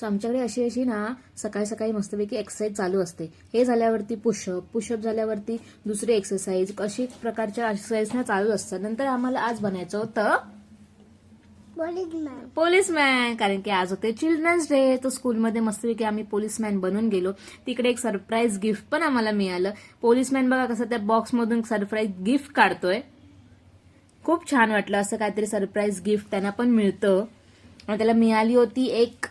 So आमच्याकडे अशी अशी ना सकाळी सकाळी मस्तपैकी एक्सरसाइज चालू असते. हे झाल्यावरती पुशअप पुशअप झाल्यावरती दुसरी एक्सरसाइज अशी प्रकारच्या एक्सरसाइज ना चालू असतात. नंतर आम्हाला आज बनायचं होतं पोलीसमॅन. कारण की आज होते चिल्ड्रन्स डे तर स्कूलमध्ये मस्तपैकी आम्ही पोलीसमॅन बनून गेलो. तिकडे एक सरप्राईज गिफ्ट पण आम्हाला मिळालं. पोलीसमॅन बघा कसं त्या बॉक्समधून सरप्राईज गिफ्ट काढतोय. खूप छान वाटलं असं काहीतरी सरप्राईज गिफ्ट त्यांना पण मिळतं. आणि त्याला मिळाली होती एक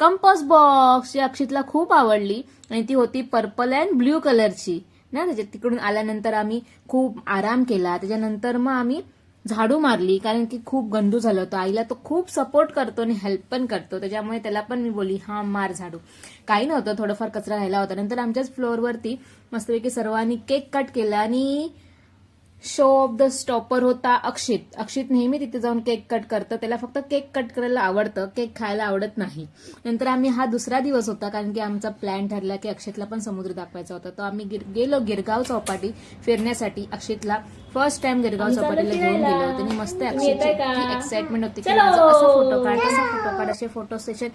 कंपस बॉक्स जी अक्षितला खूप आवडली आणि ती होती पर्पल अँड ब्ल्यू कलरची ना त्याच्यात तिकडून आल्यानंतर आम्ही खूप आराम केला. त्याच्यानंतर मग आम्ही झाडू मारली कारण की खूप गंदू झालं होतं. आईला तो खूप सपोर्ट करतो आणि हेल्प पण करतो. त्याच्यामुळे त्याला पण मी बोलली हा मार झाडू. काही नव्हतं थोडंफार कचरा राहिला होता. नंतर आमच्याच फ्लोअरवरती मस्तपैकी सर्वांनी केक कट केला आणि शो ऑफ द स्टॉपर होता अक्षित. अक्षित नेहमी तिथे जाऊन केक कट करतं. त्याला फक्त केक कट करायला आवडतं. केक खायला आवडत नाही. नंतर आम्ही हा दुसरा दिवस होता कारण की आमचा प्लॅन ठरला की अक्षितला पण समुद्र दाखवायचा होता. तर आम्ही गिर- गेलो गिरगाव चौपाटी फिरण्यासाठी. अक्षितला फर्स्ट टाइम गिरगाव चौपाटीला घेऊन गेलो त्यांनी मस्त अक्षितची एक्साइटमेंट होती. की माझा असं फोटो काढ फोटो काढ असे फोटो सेशन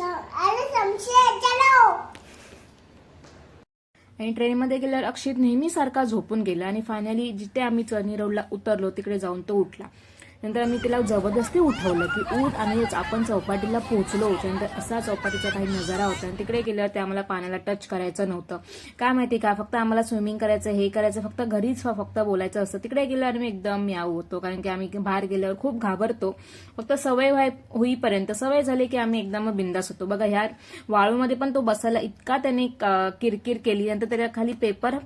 अरे समशे चलो! आणि ट्रेनमध्ये गेल्यावर अक्षित नेहमीसारखा झोपून गेला आणि फायनली जिथे आम्ही चर्नी रोडला उतरलो तिकडे जाऊन तो उठला. नंतर आम्ही तिला जबरदस्ती उठवलं की उठ आणि आपण चौपाटीला पोहोचलो. त्यानंतर असा चौपाटीचा काही नजारा होता आणि तिकडे गेल्यावर ते आम्हाला पाण्याला टच करायचं नव्हतं. काय माहिती का फक्त आम्हाला स्विमिंग करायचं हे करायचं फक्त घरीच फक्त बोलायचं असतं. तिकडे गेल्यावर मी एकदम म्याऊ होतो कारण की आम्ही बाहेर गेल्यावर खूप घाबरतो. फक्त सवय व्हाय होईपर्यंत सवय झाली की आम्ही एकदम बिंदास होतो. बघा ह्या वाळूमध्ये पण तो बसायला इतका त्याने किरकिर केली नंतर त्याच्याखाली पेपर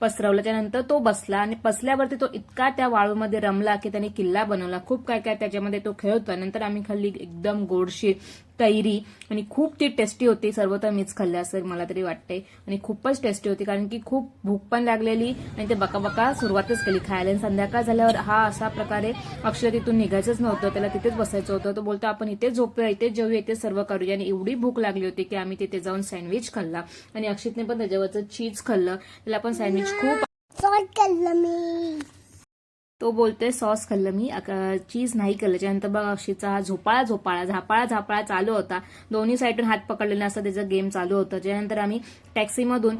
पसरवला. त्यानंतर तो बसला आणि बसल्यावरती तो इतका त्या वाळूमध्ये रमला की त्याने किल्ला बनवला. खूप काय काय त्याच्यामध्ये तो खेळतो नंतर आम्ही खाल्ली एकदम गोडशी तैरी. आणि खूप ती टेस्टी होती. सर्व तर मीच खाल्ली असं मला तरी वाटते आणि खूपच टेस्टी होती. कारण की खूप भूक पण लागलेली आणि ते बका बका सुरुवातच केली खायला. आणि संध्याकाळ झाल्यावर हा असा प्रकारे अक्षर तिथून निघायचंच नव्हतं. त्याला तिथेच बसायचं होतं. तो बोलतो आपण इथेच झोपूया. इथेच जेवूया इथेच सर्व करूया. आणि एवढी भूक लागली होती की आम्ही तिथे जाऊन सँडविच खाल्ला. आणि अक्षितने पण त्याच्यावरचं चीज खाल्लं. त्याला पण सँडविच खूप खाल्लं मी. तो बोलतोय सॉस खाल्लं मी चीज नाही खाल्लं. त्यानंतर बघ अक्षीचा हा झोपाळा झोपाळा झापाळा झापाळा चालू होता. दोन्ही साईडून हात पकडलेला असं त्याचं गेम चालू होतं. त्यानंतर आम्ही टॅक्सीमधून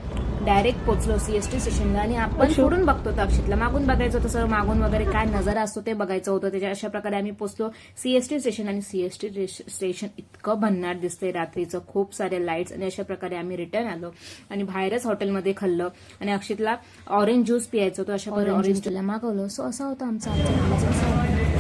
डायरेक्ट पोहोचलो सीएसटी स्टेशनला आणि आपण सोडून बघतो अक्षितला मागून बघायचं होतं सर मागून वगैरे काय नजारा असतो ते बघायचं होतं. त्याच्या अशा प्रकारे आम्ही पोहोचलो सीएसटी स्टेशन आणि सीएसटी स्टेशन इतकं भन्नाट दिसतंय रात्रीचं. खूप सारे लाईट्स आणि अशा प्रकारे आम्ही रिटर्न आलो आणि बाहेरच हॉटेलमध्ये खाल्लं. आणि अक्षितला ऑरेंज ज्यूस पियायचं होतं. अशा प्रकारे ऑरेंज ज्यूसला मागवलं. सो असा होता आमचा होता.